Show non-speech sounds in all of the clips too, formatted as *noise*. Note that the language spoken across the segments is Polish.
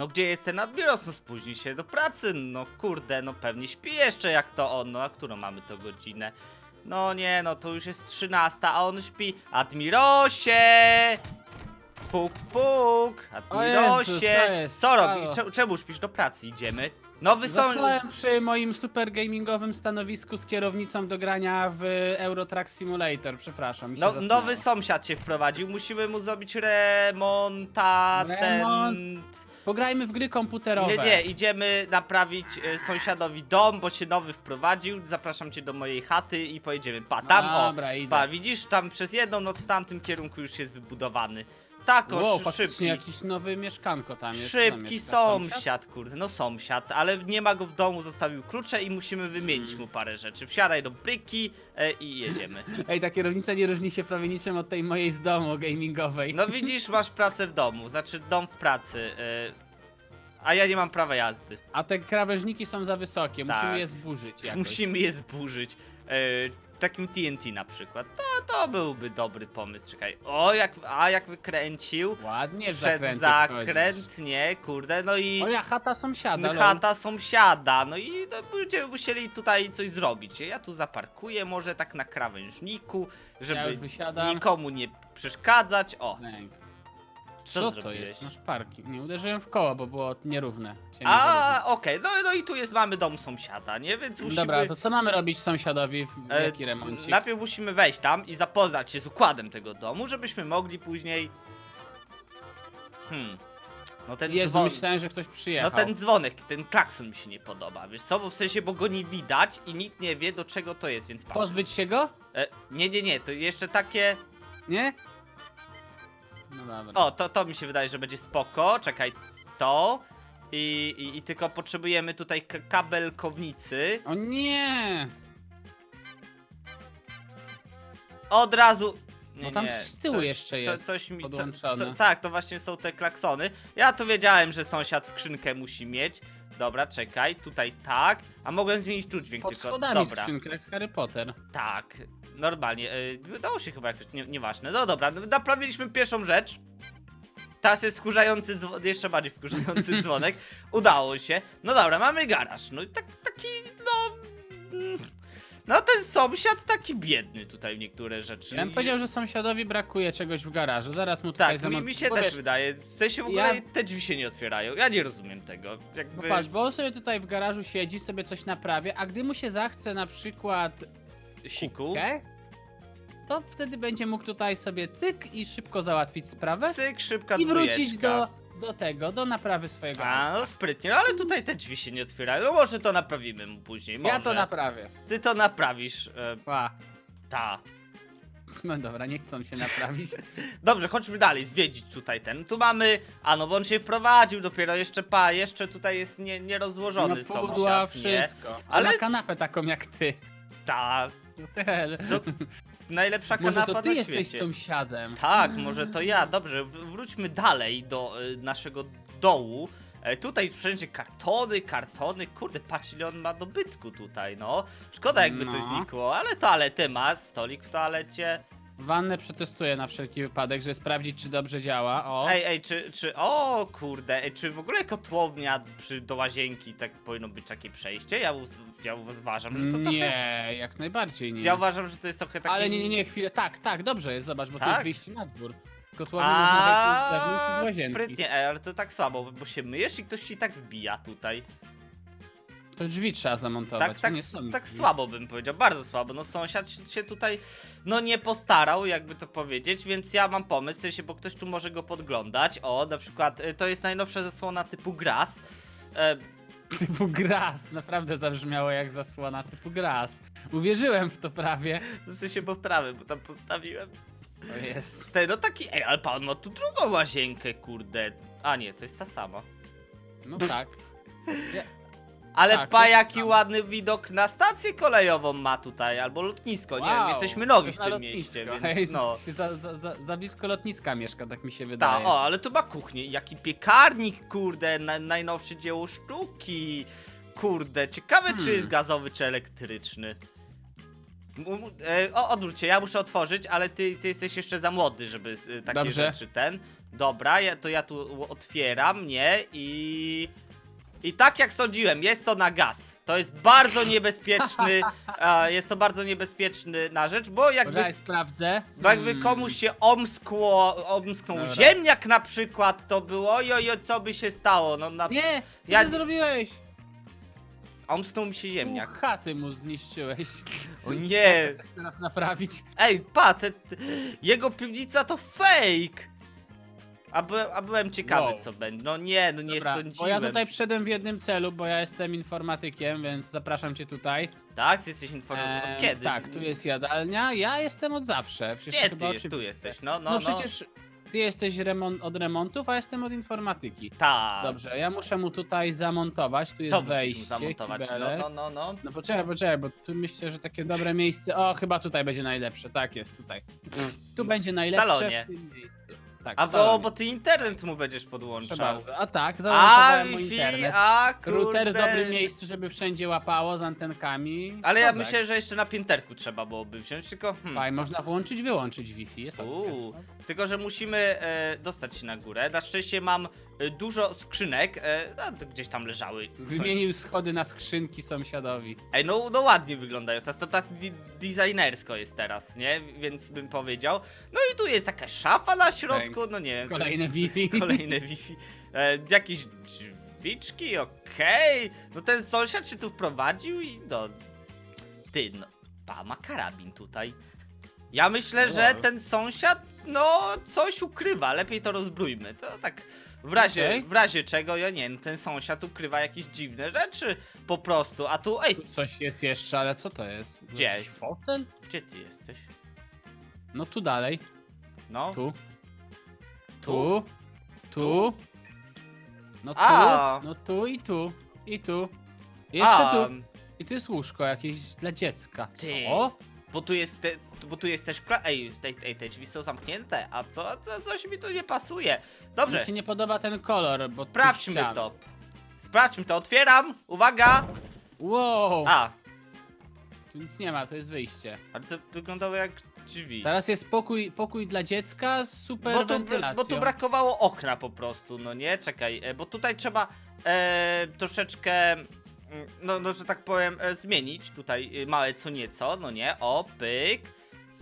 No gdzie jest ten admiros? No spóźni się do pracy, no kurde, no pewnie śpi jeszcze jak to on, no a którą mamy to godzinę? No nie, no to już jest 13, a on śpi. Admirosie! Puk, puk! O Jezu, Admirosie! co jest? Co robisz? Czemu śpisz? Do pracy idziemy. Nowy są... Zostałem przy moim super gamingowym stanowisku z kierownicą do grania w Euro Truck Simulator. Przepraszam, mi się No, zasnęło. nowy sąsiad się wprowadził, musimy mu zrobić remontatent. Remont? Pograjmy w gry komputerowe. Nie, nie, idziemy naprawić e, sąsiadowi dom, bo się nowy wprowadził. Zapraszam cię do mojej chaty i pojedziemy. Pa, tam Dobra, o, idę. pa, widzisz, tam przez jedną noc w tamtym kierunku już jest wybudowany. Tak, o, Wow, szy- faktycznie szybki. jakiś nowy mieszkanko tam jest. Szybki jest sąsiad, kurde, no sąsiad, ale nie ma go w domu, zostawił klucze i musimy wymienić Hmm. mu parę rzeczy. Wsiadaj do bryki e, i jedziemy. *laughs* Ej, ta kierownica nie różni się prawie niczym od tej mojej z domu gamingowej. No *laughs* widzisz, masz pracę w domu, znaczy dom w pracy. e, a ja nie mam prawa jazdy. A te krawężniki są za wysokie, Tak. musimy je zburzyć jakoś. Musimy je zburzyć. E, takim TNT na przykład. To, to byłby dobry pomysł. Czekaj. O, jak, a jak wykręcił. Ładnie w zakręty wchodzisz. zakręt, nie, kurde, no i Moja chata sąsiada, no, lol. chata sąsiada, no i no, będziemy musieli tutaj coś zrobić. Ja tu zaparkuję może tak na krawężniku, żeby Ja już wysiadam. nikomu nie przeszkadzać. O. Co Co, to zrobiłeś? jest? Masz parking. Nie uderzyłem w koło, bo było nierówne. Je a okej, no, no i tu jest, mamy dom sąsiada, nie, więc musimy... Dobra, to co mamy robić sąsiadowi? W E, jaki remoncik? Najpierw musimy wejść tam i zapoznać się z układem tego domu, żebyśmy mogli później. Hmm. No ten Jezu, dzwon... myślałem, że ktoś No przyjechał. ten dzwonek, ten klakson mi się nie podoba, wiesz co? Bo w sensie, bo go nie widać i nikt nie wie do czego to jest, więc patrz. Pozbyć się go? E, nie, nie, nie, to jeszcze takie. Nie? No dobra. O, to, to mi się wydaje, że będzie spoko. Czekaj, to. I, i, i tylko potrzebujemy tutaj k- kabelkownicy. O nie! Od razu. No tam z tyłu jeszcze jest coś mi, co, podłączone. tak, to właśnie są te klaksony. Ja to wiedziałem, że sąsiad skrzynkę musi mieć. Dobra, czekaj, tutaj tak. A mogłem zmienić tu dźwięk Pod tylko. schodami Dobra, skrzynkę, jak Harry Potter. tak. Normalnie. Yy, dało się chyba jakoś, nie, nieważne. No dobra, naprawiliśmy pierwszą rzecz. Teraz jest wkurzający dzwonek, jeszcze bardziej wkurzający *laughs* dzwonek. Udało się. No dobra, mamy garaż. No i tak, taki, no... mm, No ten sąsiad taki biedny tutaj w niektóre rzeczy. Ja bym powiedział, że sąsiadowi brakuje czegoś w garażu. Zaraz mu tutaj Tak, mi, mi się bo też wiesz, wydaje. W sensie w ogóle Ja- te drzwi się nie otwierają. Ja nie rozumiem tego. Jakby... Bo patrz, bo on sobie tutaj w garażu siedzi, sobie coś naprawia, a gdy mu się zachce na przykład Siku. kubkę, to wtedy będzie mógł tutaj sobie cyk i szybko załatwić sprawę Cyk, szybka i wrócić dwójeczka. do, do tego, do naprawy swojego. A, no sprytnie, no ale tutaj te drzwi się nie otwierają. No może to naprawimy mu później. Może. Ja to naprawię. Ty to naprawisz. E, Ła. ta. No dobra, nie chcą się naprawić. *laughs* Dobrze, chodźmy dalej, zwiedzić tutaj ten. Tu mamy. A no bo on się wprowadził dopiero jeszcze pa, jeszcze tutaj jest nie, nierozłożony No sąsiad. pudła, nie? wszystko. Ale- Ale ma kanapę taką jak ty. Ta. No tyle. No, najlepsza Może kanapa to ty na jesteś świecie. sąsiadem. Tak, może to ja. Dobrze, w- wróćmy dalej do y, naszego dołu. E, tutaj wszędzie kartony, kartony. Kurde, patrz ile on ma dobytku tutaj, no. Szkoda jakby coś No. znikło, ale toaletę ma, stolik w toalecie. Wannę przetestuję na wszelki wypadek, żeby sprawdzić, czy dobrze działa. O, Ej, ej, czy, czy, o kurde, ej, czy w ogóle kotłownia przy, do łazienki tak powinno być takie przejście? Ja, uz, ja uważam, że to trochę... nie, jak najbardziej nie. Ja uważam, że to jest trochę takie... Ale nie, nie, nie, chwilę. Tak, tak, dobrze jest, zobacz, bo to Tak? jest wyjście na dwór. Kotłowie można wejść z zewnątrz i z A, łazienki. sprytnie, ej, ale to tak słabo, bo się myjesz i ktoś ci tak wbija tutaj. To drzwi trzeba zamontować. Tak, tak, nie są tak drzwi. słabo bym powiedział, bardzo słabo. No sąsiad się- się tutaj, no nie postarał, jakby to powiedzieć, więc ja mam pomysł, w sensie, bo ktoś tu może go podglądać. O, na przykład, y, to jest najnowsza zasłona typu Grass. E, Typu gras, naprawdę zabrzmiało jak zasłona typu gras. Uwierzyłem w to prawie. w sensie poprawy, bo tam postawiłem. To jest. Te, no taki, ej, ale pan ma tu drugą łazienkę, kurde. A nie, to jest ta sama. No tak. Ale Tak, to pa, jest jaki ładny widok na stację kolejową ma tutaj, albo lotnisko, nie wiem, Wow, jesteśmy nowi jest w na tym lotnisko. mieście, więc no. się Za, za, za, za blisko lotniska mieszka, tak mi się Ta, wydaje. o, ale tu ma kuchnię. Jaki piekarnik, kurde, na, najnowsze dzieło sztuki. Kurde, ciekawe czy Hmm. jest gazowy czy elektryczny. mu- mu- e, o, odwróć się, ja muszę otworzyć, ale ty, ty jesteś jeszcze za młody, żeby e, takie Dobrze. rzeczy ten. Dobra, ja, to ja tu otwieram, nie? I... I tak jak sądziłem, jest to na gaz. To jest bardzo niebezpieczny, *laughs* e, jest to bardzo niebezpieczny na rzecz, bo jakby Poczekaj, sprawdzę. bo jakby Hmm. komuś się omskło, omsknął Dobra. ziemniak na przykład, to było jojo, co by się stało? No na... Nie, co Ja- ty zrobiłeś? Omsknął mi się Pół ziemniak. chaty mu zniszczyłeś. O nie! *laughs* Chcesz teraz naprawić? Ej, pa, te, te, jego piwnica to fake! A, byłem, a byłem ciekawy, Wow. co będzie. No nie, no nie Dobra, sądziłem. bo ja tutaj przyszedłem w jednym celu, bo ja jestem informatykiem, więc zapraszam cię tutaj. Tak? Ty jesteś informowany. Eee, Od kiedy? Tak, tu jest jadalnia, ja jestem od zawsze. Przecież Gdzie ty chyba jest, oczywi- tu jesteś? No, no, No, no. przecież ty jesteś remont od remontów, a jestem od informatyki. Tak. Dobrze, ja muszę mu tutaj zamontować, tu jest Co musisz wejście, mu zamontować? No, kibelek. no, no, no. No poczekaj, poczekaj, bo tu myślę, że takie dobre miejsce. O, chyba tutaj będzie najlepsze. Tak jest, tutaj. Tu będzie W najlepsze salonie. w tym miejscu. Tak, A bo, bo ty internet mu będziesz podłączał. bardzo. A tak, A, zamontowałem mu Wi-Fi, internet. a kurde. Router w dobrym miejscu, żeby wszędzie łapało z antenkami. Ale ja Kozak. myślę, że jeszcze na pięterku trzeba byłoby wziąć, tylko... Hmm. Faj, można włączyć, wyłączyć Wi-Fi, jest opcja. Uuu, tylko, że musimy e, dostać się na górę. Na szczęście mam dużo skrzynek, e, no, gdzieś tam leżały. Wymienił schody na skrzynki sąsiadowi. Ej, no, no ładnie wyglądają. To, to tak designersko jest teraz, nie? Więc bym powiedział. No i tu jest jakaś szafa na środku, no nie wiem. Kolejne Wi-Fi. *laughs* Kolejne Wi-Fi. E, jakieś drzwiczki, okej. No ten sąsiad się tu wprowadził i no... Ty, no... Pa, ma karabin tutaj. Ja myślę, że ten sąsiad, no, coś ukrywa. Lepiej to rozbrójmy. To tak w razie, Okej. w razie czego, ja nie wiem, ten sąsiad ukrywa jakieś dziwne rzeczy po prostu. A tu, ej, Tu coś jest jeszcze, ale co to jest? Gdzie? Jakiś fotel? gdzie ty jesteś? No tu dalej. No. Tu. Tu? Tu. No tu. A. No tu i tu. I tu. Jeszcze tu. I tu jest łóżko jakieś dla dziecka. Ty. Co? Bo tu jest, te, bo tu jest też kla... Ej, te, ej, te drzwi są zamknięte, a co? co coś mi tu nie pasuje. Dobrze, Mi się nie podoba ten kolor, bo sprawdźmy to. Sprawdźmy to, otwieram, uwaga! Wow. A, Tu nic nie ma, to jest wyjście. ale to wyglądało jak drzwi. Teraz jest pokój, pokój dla dziecka z super Bo tu, wentylacją. bo tu brakowało okna po prostu, no nie? Czekaj, e, bo tutaj trzeba e, troszeczkę, no, no, że tak powiem, e, zmienić tutaj e, małe co nieco, no nie? O, pyk,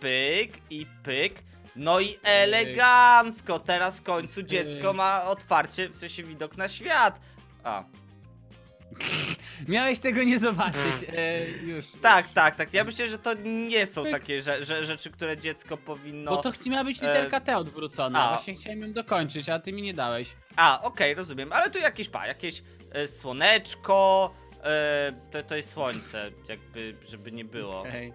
pyk i pyk. No i elegancko, teraz w końcu dziecko ma otwarcie, w sensie widok na świat. A, *laughs* Miałeś tego nie zobaczyć. E, już. tak, tak, tak. Ja myślę, że to nie są Pyk. takie że, że, rzeczy, które dziecko powinno... Bo to miała być e, literka T odwrócona. a. Właśnie chciałem ją dokończyć, a ty mi nie dałeś. A, okej, rozumiem, ale tu jakieś, pa, jakieś e, słoneczko, e, to, to jest słońce, jakby, żeby nie było. Okej.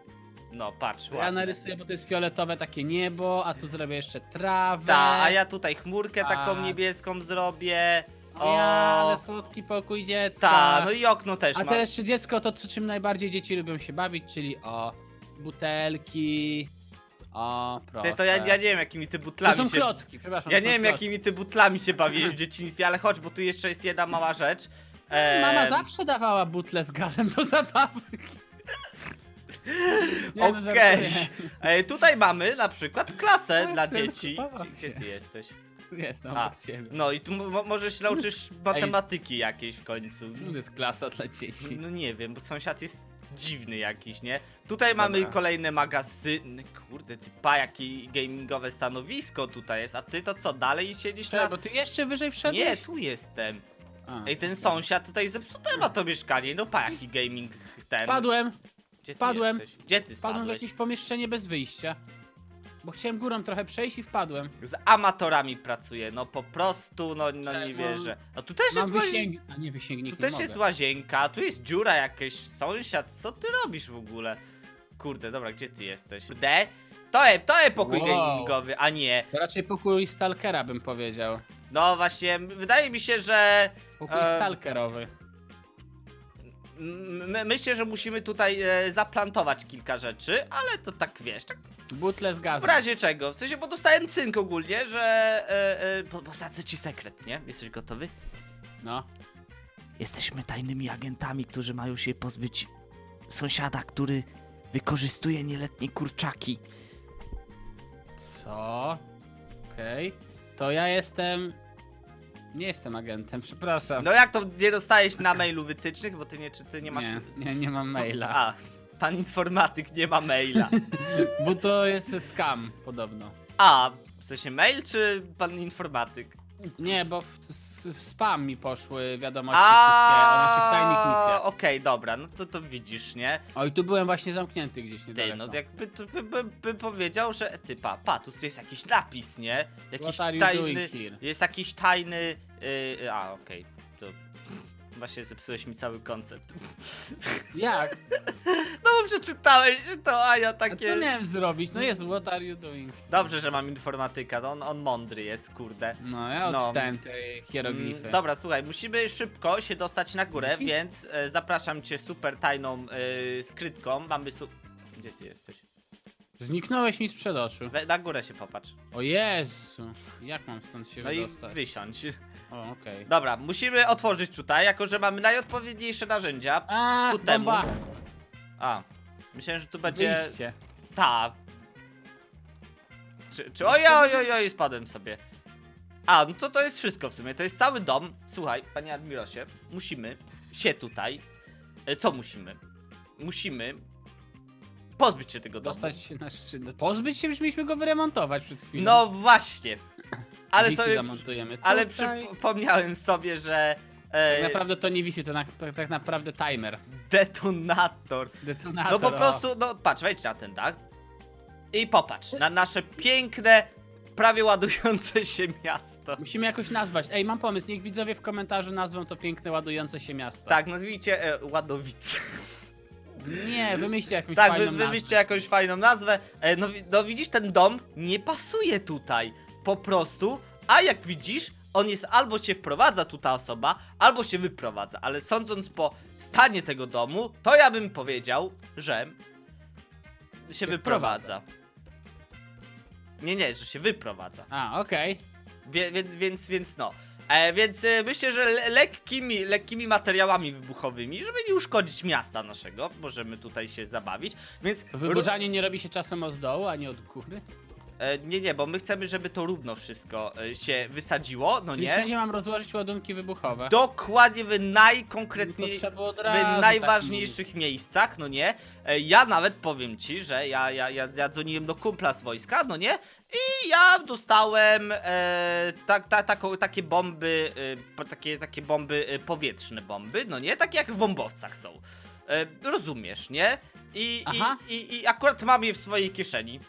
No, patrz, Ja ładnie. narysuję, bo to jest fioletowe takie niebo, a tu zrobię jeszcze trawę. Ta, a ja tutaj chmurkę taką Patrz. niebieską zrobię. O, Ja, ale słodki pokój dziecka. ta, no i okno też A mam. teraz jeszcze dziecko to, co- czym najbardziej dzieci lubią się bawić, czyli o butelki. O, proszę. Ty, to ja, ja nie wiem, jakimi ty To butlami są się... klocki, przepraszam. Ja to nie są wiem, klocki. jakimi ty butlami się bawiłeś w dzieciństwie, ale chodź, bo tu jeszcze jest jedna mała rzecz. Mama zawsze dawała butle z gazem do zabawy. *laughs* Nie, no, Okej. żartuję. E, tutaj mamy na przykład klasę dla synku, dzieci. Gdzie, ty jesteś? Jestem A. obok ciebie. No i tu mo- może się nauczysz matematyki jakiejś w końcu. To jest klasa dla dzieci. No nie wiem, bo sąsiad jest dziwny jakiś, nie? Tutaj mamy Dobra. kolejne magazyny. Kurde, ty pa, jakie gamingowe stanowisko tutaj jest. A ty to co, dalej siedzisz na... bo ty jeszcze wyżej wszedłeś? Nie, tu jestem. A. Ej, ten sąsiad tutaj zepsute ma to mieszkanie. No pa, jaki gaming ten. Padłem, Gdzie ty padłem. Jesteś? Gdzie ty wpadłem w spadłeś? jakieś pomieszczenie bez wyjścia. Bo chciałem górą trochę przejść i wpadłem. Z amatorami pracuję, no po prostu, no, no nie mam- wierzę. No tu też Mam jest łazienka. A nie, wysięgnik Tu nie też mogę. jest łazienka, tu jest dziura jakaś, sąsiad, co ty robisz w ogóle? Kurde, dobra, gdzie ty jesteś? Kurde, to jest, to jest pokój Wow. gamingowy, a nie. To raczej pokój stalkera bym powiedział. No właśnie, wydaje mi się, że... Pokój Em, stalkerowy. My, myślę, że musimy tutaj e, zaplantować kilka rzeczy, ale to tak wiesz, tak Butle z w gazem. razie czego. W sensie, bo dostałem cynk ogólnie, że... E, e, bo, bo ci sekret, nie? Jesteś gotowy? No. Jesteśmy tajnymi agentami, którzy mają się pozbyć sąsiada, który wykorzystuje nieletnie kurczaki. Co? Okej. To ja jestem... Nie jestem agentem, przepraszam. No jak to nie dostałeś na mailu wytycznych, bo ty nie, czy ty nie masz... Nie, nie, nie mam maila. A, pan informatyk nie ma maila. *laughs* Bo to jest scam, podobno. A, w sensie mail czy pan informatyk? Nie, bo w, w spam mi poszły wiadomości wszystkie o naszych tajnych misjach. okej, dobra, no to to widzisz, nie? Oj, tu byłem właśnie zamknięty gdzieś Ty, niedaleko. no jakby to by, by, by powiedział, że ty pa, pa, tu jest jakiś napis, nie? Jakiś What are you tajny, doing here? jest jakiś tajny, yy, a okej, to właśnie zepsułeś mi cały koncept. Jak? No bo przeczytałeś to, a ja A takie... co miałem zrobić? No jest, what are you doing? Dobrze, że mam informatyka, no on, on mądry jest, kurde. No, ja No. odczytałem te hieroglify. Mm, dobra, słuchaj, musimy szybko się dostać na górę, więc e, zapraszam cię super tajną e, skrytką. Mamy su... Gdzie ty jesteś? Zniknąłeś mi sprzed oczu. We, na górę się popatrz. O Jezu, jak mam stąd się No i wydostać? wysiądź. O, okej. Dobra, musimy otworzyć tutaj, jako że mamy najodpowiedniejsze narzędzia. A, ku temu. bomba! A, myślałem, że tu będzie... Wyjście. Ta. Czy, czy... Oj, oj, oj, oj, spadłem sobie. A, no to to jest wszystko w sumie, to jest cały dom. Słuchaj, panie Admirosie, musimy się tutaj... E, Co musimy? Musimy pozbyć się tego domu. Dostać się na szczyt. Pozbyć się, już mieliśmy go wyremontować przed chwilą. No właśnie. Ale Wi-Fi sobie... zamontujemy Ale tutaj. przypomniałem sobie, że... E, Tak naprawdę to nie Wi-Fi, to na, tak, tak naprawdę timer. detonator. Detonator. No po o. prostu, no patrz, wejdź na ten dach i popatrz na nasze piękne, prawie ładujące się miasto. Musimy jakoś nazwać. Ej, mam pomysł, niech widzowie w komentarzu nazwą to piękne, ładujące się miasto. Tak, nazwijcie e, Ładowice. Nie, wymyślcie jakąś Tak, fajną wy, nazwę. wymyślcie jakąś fajną nazwę. E, no, wi- no widzisz, ten dom nie pasuje tutaj. Po prostu, a jak widzisz, on jest albo się wprowadza tu ta osoba, albo się wyprowadza. Ale sądząc po stanie tego domu, to ja bym powiedział, że się, Się wyprowadza. Nie, nie, że się wyprowadza. A, okej. Wie, więc, więc, więc no. E, więc e, myślę, że le, lekkimi, lekkimi materiałami wybuchowymi, żeby nie uszkodzić miasta naszego, możemy tutaj się zabawić. Więc. Wyburzanie nie robi się czasem od dołu, a nie od góry? E, nie, nie, bo my chcemy, żeby to równo wszystko e, się wysadziło, no Czyli nie? wszędzie mam rozłożyć ładunki wybuchowe. Dokładnie w najkonkretniej. trzeba od W razu tak najważniejszych miejscach, no nie? E, Ja nawet powiem ci, że ja, ja, ja, ja dzwoniłem do kumpla z wojska, no nie? I ja dostałem e, tak, ta, taką, takie bomby, e, po- takie, takie bomby, e, powietrzne bomby, no nie? Takie jak w bombowcach są. E, rozumiesz, nie? I, Aha. i, i, I akurat mam je w swojej kieszeni.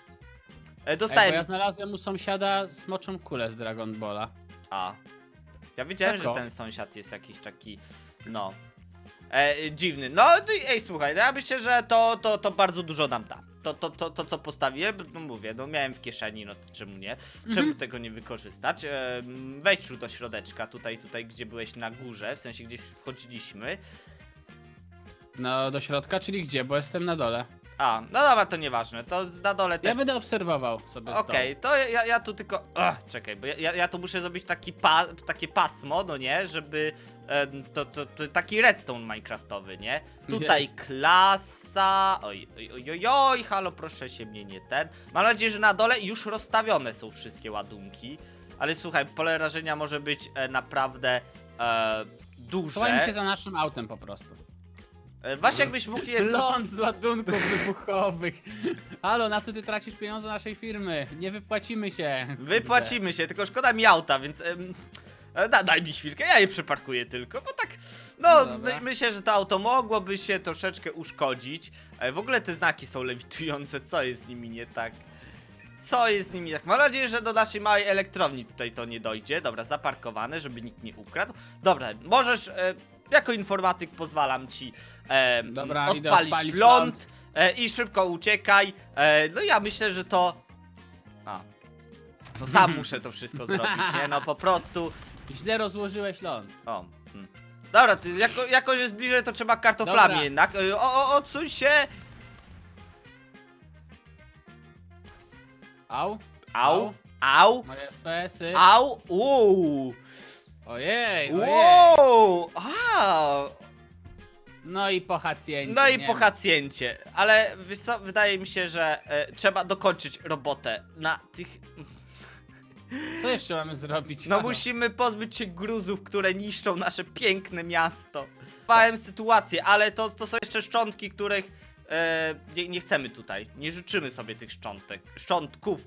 E, Ej, bo dostałem. ja znalazłem u sąsiada smoczą kulę z Dragon Balla. A. Ja wiedziałem, Tako. że ten sąsiad jest jakiś taki, no, e, dziwny. No, ej, słuchaj, no ja myślę, że to, to, to bardzo dużo nam da. To, to, to, to co postawiłem, no mówię, no miałem w kieszeni, no to czemu nie? Czemu Mhm. tego nie wykorzystać? E, m, wejdź tu do środeczka, tutaj, tutaj, gdzie byłeś na górze, w sensie gdzieś wchodziliśmy. No, do środka, czyli gdzie? Bo jestem na dole. A, no dobra, to nieważne, to na dole też Ja będę obserwował sobie Okej, to ja, ja tu tylko. Ach, czekaj, bo ja, ja, ja tu muszę zrobić taki pa, takie pasmo, no nie? Żeby. em, to, to, to taki redstone minecraftowy, nie? Tutaj klasa. Oj, oj, oj, oj, oj, halo, proszę się mnie nie ten. Mam nadzieję, że na dole już rozstawione są wszystkie ładunki. Ale słuchaj, pole rażenia może być e, naprawdę e, duże. Chowajmy się za naszym autem po prostu. E, właśnie jakbyś mógł je. Ląd z ładunków wybuchowych. Halo, na co ty tracisz pieniądze naszej firmy? Nie wypłacimy się. Wypłacimy się, tylko szkoda mi auta, więc. em, e, Da, daj mi chwilkę, ja je przeparkuję tylko, bo tak. No, No dobra. my, myślę, że to auto mogłoby się troszeczkę uszkodzić. E, W ogóle te znaki są lewitujące, co jest z nimi nie tak? Co jest z nimi tak? Mam nadzieję, że do naszej małej elektrowni tutaj to nie dojdzie. Dobra, zaparkowane, żeby nikt nie ukradł. Dobra, możesz. E, jako informatyk pozwalam ci e, Dobra, idę odpalić odpalić ląd e, i szybko uciekaj. E, no ja myślę, że to. A, to sam muszę to wszystko *laughs* zrobić, nie? No po prostu. Źle rozłożyłeś ląd. O. Hmm. Dobra, ty, jako, jako jest bliżej, to trzeba kartoflami Dobra. jednak. Y, O, o, odsuń się! Au, Au, au, moje FPS-y. au, uuu, Ojej, ojej. wow, a, No i po hacjencie. No i nie po ma. hacjencie, ale wiesz co, wydaje mi się, że e, trzeba dokończyć robotę na tych... Co jeszcze mamy zrobić? No Halo? musimy pozbyć się gruzów, które niszczą nasze piękne miasto. Bałem sytuację, ale to, to są jeszcze szczątki, których e, nie, nie chcemy tutaj. Nie życzymy sobie tych szczątek, szczątków.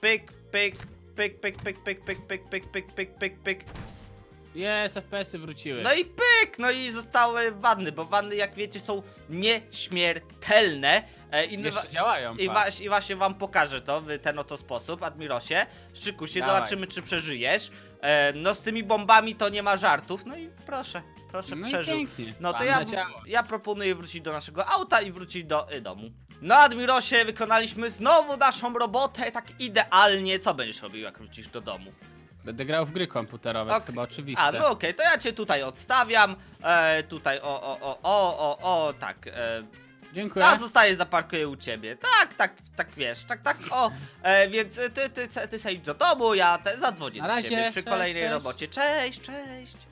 Pyk, pyk, pyk, pyk, pyk, pyk, pyk, pyk, pyk, pyk, pyk, pyk, pyk. Jest, FPS-y wróciły. No i pyk, no i zostały wanny, bo wanny jak wiecie są nieśmiertelne. E, i, Jeszcze działają. i, pa. I właśnie wam pokażę to w ten oto sposób, Admirosie. Szykuj się, Dawaj. zobaczymy czy przeżyjesz. E, no z tymi bombami to nie ma żartów, no i proszę, proszę, No i przeżył. pięknie. No to Pan ja, ja proponuję wrócić do naszego auta i wrócić do y, domu. No Admirosie, wykonaliśmy znowu naszą robotę tak idealnie. Co będziesz robił jak wrócisz do domu? Będę grał w gry komputerowe, Ok. chyba oczywiste. A, no okej, to ja cię tutaj odstawiam. E, tutaj, o, o, o, o, o, o, tak. E, Dziękuję. Ja zostaję, zaparkuję u ciebie. Tak, tak, tak wiesz, tak, tak, o. E, więc ty, ty, ty, ty, ty idź do domu, ja te, zadzwonię Na do razie, ciebie przy cześć, kolejnej cześć. robocie. Cześć, cześć.